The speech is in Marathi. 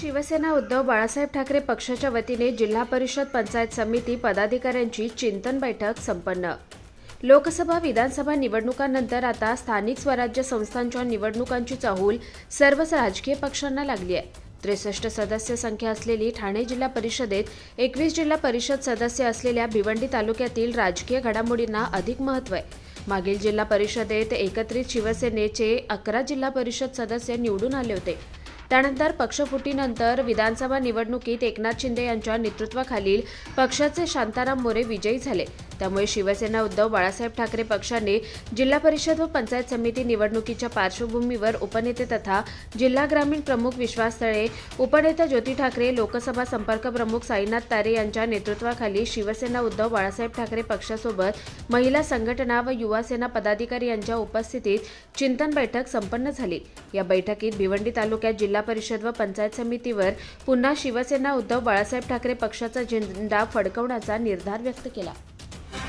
शिवसेना उद्धव बाळासाहेब ठाकरे पक्षाच्या वतीने जिल्हा परिषद पंचायत समिती पदाधिकाऱ्यांची चिंतन बैठक संपन्न. लोकसभा विधानसभा निवडणुकांनंतर आता स्थानिक स्वराज्य संस्थांच्या निवडणुकांची चाहूल सर्वच राजकीय पक्षांना लागली आहे. त्रेसष्ट सदस्य संख्या असलेली ठाणे जिल्हा परिषदेत एकवीस जिल्हा परिषद सदस्य असलेल्या भिवंडी तालुक्यातील राजकीय घडामोडींना अधिक महत्त्व आहे. मागील जिल्हा परिषदेत एकत्रित शिवसेनेचे अकरा जिल्हा परिषद सदस्य निवडून आले होते. त्यानंतर पक्षफुटीनंतर विधानसभा निवडणुकीत एकनाथ शिंदे यांच्या नेतृत्वाखालील पक्षाचे शांताराम मोरे विजयी झाले. त्यामुळे शिवसेना उद्धव बाळासाहेब ठाकरे पक्षाने जिल्हा परिषद व पंचायत समिती निवडणुकीच्या पार्श्वभूमीवर उपनेते तथा जिल्हा ग्रामीण प्रमुख विश्वास तळे उपनेते ज्योती ठाकरे लोकसभा संपर्क प्रमुख साईनाथ तारे यांच्या नेतृत्वाखाली शिवसेना उद्धव बाळासाहेब ठाकरे पक्षासोबत महिला संघटना व युवासेना पदाधिकारी यांच्या उपस्थितीत चिंतन बैठक संपन्न झाली. या बैठकीत भिवंडी तालुक्यात जिल्हा परिषद व पंचायत समितीवर पुन्हा शिवसेना उद्धव बाळासाहेब ठाकरे पक्षाचा झेंडा फडकवण्याचा निर्धार व्यक्त केला.